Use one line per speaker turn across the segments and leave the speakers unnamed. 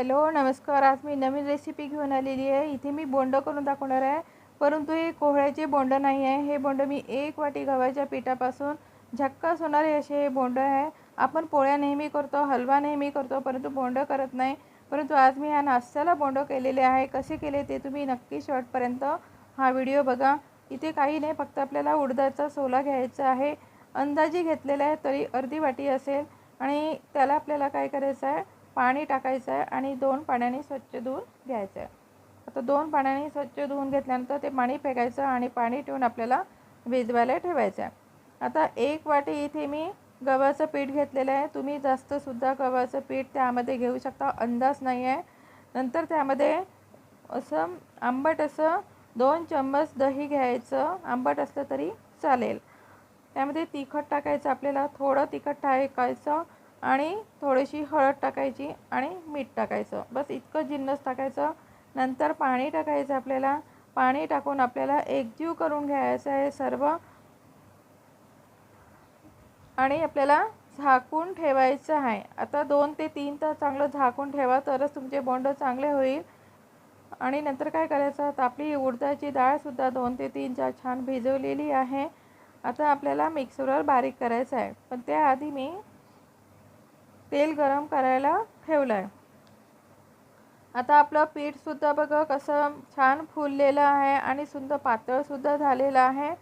Hello नमस्कार. आज मी नवीन recipe घेऊन आलेली आहे. इथे मी बोंड करून दाखवणार आहे. परंतु हे कोहळ्याचे बोंड नाही आहे. हे बोंड मी एक वाटी गव्हाच्या पिठापासून झक्कास होणारे असे हे बोंड आहे. आपण पोळ्या नेहमी करतो हलवा नेहमी करतो परंतु बोंड करत नाही. परंतु आज मी ह्या नाश्त्याला बोंड केलेले आहे. कसे केले ते तुम्ही नक्की शॉर्टपर्यंत हा व्हिडिओ बघा. इथे काही नाही फक्त आपल्याला उडदाचा सोला घ्यायचा आहे. अंदाजे घेतलेला आहे तरी अर्धी वाटी असेल. आणि त्याला आपल्याला काय करायचं आहे? पाणी टाकायचं आहे आणि दोन पाण्याने स्वच्छ धुवून घ्यायचं आहे. आता दोन पाण्याने स्वच्छ धुवून घेतल्यानंतर ते पाणी फेकायचं आणि पाणी ठेवून आपल्याला भिजवायला ठेवायचं आहे. आता एक वाटी इथे मी गव्हाचं पीठ घेतलेलं आहे. तुम्ही जास्तसुद्धा गव्हाचं पीठ त्यामध्ये घेऊ शकता. अंदाज नाही आहे. नंतर त्यामध्ये असं आंबट असं दोन चम्मच दही घ्यायचं. आंबट असलं तरी चालेल. त्यामध्ये तिखट टाकायचं आपल्याला. थोडं तिखट टाकायचं. आणि थोडीशी हळद टाकायची आणि मीठ टाकायचं. बस इतकं जिन्नस टाकायचं. नंतर पाणी टाकायचं आपल्याला. पाणी टाकून आपल्याला एकजीव करून घ्यायचं आहे सर्व. आणि आपल्याला झाकून ठेवायचं आहे. आता दोन ते तीन तास चांगलं झाकून ठेवा तरच तुमचे बोंड चांगले होईल. आणि नंतर काय करायचं? तर आपली उडदाची डाळसुद्धा दोन ते तीन चार छान भिजवलेली आहे. आता आपल्याला मिक्सरवर बारीक करायचं आहे. पण त्याआधी मी तेल गरम करायला ठेवलं आहे आता आपलं पीठसुद्धा बघा कसं छान फुललेलं आहे आणि सुंदर पातळसुद्धा झालेलं आहे.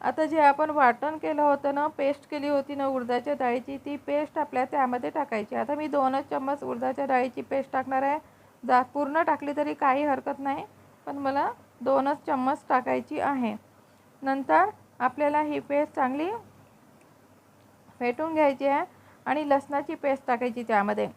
आता जे आपण वाटण केलं होतं ना पेस्ट केली होती ना उडदाच्या डाळीची ती पेस्ट आपल्या त्यामध्ये टाकायची. आता मी दोनच चम्मच उडदाच्या डाळीची पेस्ट टाकणार आहे. जा पूर्ण टाकली तरी काही हरकत नाही पण मला दोनच चम्मच टाकायची आहे. नंतर आपल्याला ही पेस्ट चांगली फेटून घ्यायची आहे. आणि लसणाची पेस्ट टाकायची त्यामध्ये.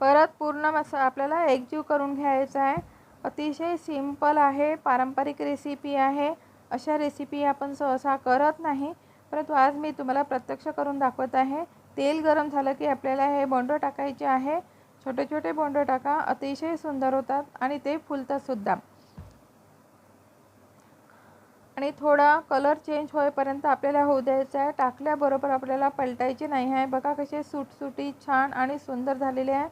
परत पूर्ण मसा आपल्याला एकजीव करून घ्यायचा आहे. अतिशय सिंपल आहे पारंपरिक रेसिपी आहे. अशा रेसिपी आपण सहसा करत नाही. परंतु आज मी तुम्हाला प्रत्यक्ष करून दाखवत आहे. तेल गरम झालं की आपल्याला हे बोंड टाकायचे आहे. छोटे छोटे बोंड टाका अतिशय सुंदर होतात आणि ते फुलतातसुद्धा आणि थोडा कलर चेंज होईपर्यंत आपल्याला होऊ द्यायचा आहे. टाकल्याबरोबर आपल्याला पलटायचे नाही आहे. बघा कसे सुटसुटी छान आणि सुंदर झालेले आहे.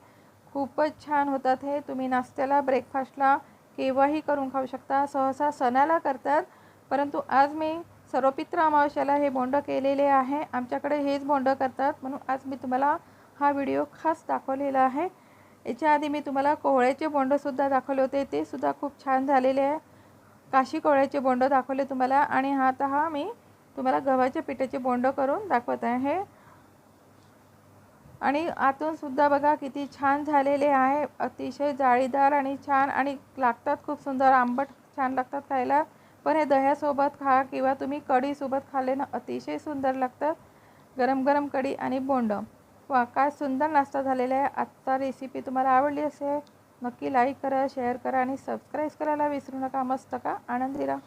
खूपच छान होतात हे. तुम्ही नाश्त्याला ब्रेकफास्टला केव्हाही करून खाऊ शकता. सहसा सणाला करतात. परंतु आज मी सर्वपित्र अमावस्याला हे बोंड केलेले आहे. आमच्याकडे हेच बोंड करतात. म्हणून आज मी तुम्हाला हा व्हिडिओ खास दाखवलेला आहे. याच्या आधी मी तुम्हाला कोहळ्याचे बोंडसुद्धा दाखवले होते. ते सुद्धा खूप छान झालेले आहे. काशी कोळ्याचे बोंड दाखवले तुम्हाला आणि हा आता हा मी तुम्हाला गव्हाच्या पिठाचे बोंड करून दाखवत आहे. आणि आतून सुद्धा बघा किती छान झालेले आहे. अतिशय जाळीदार आणि छान आणि लागतात खूप सुंदर. आंबट छान लागतात खायला. पण हे दह्यासोबत खा किंवा तुम्ही कढीसोबत खाल्ले ना अतिशय सुंदर लागतात. गरम गरम कढी आणि बोंड. वा काय सुंदर नाश्ता झालेला आहे. आजचा रेसिपी तुम्हाला आवडली असेल नक्की लाईक करा शेअर करा आणि सबस्क्राईब करायला विसरू नका. मस्त का? आनंदी राहा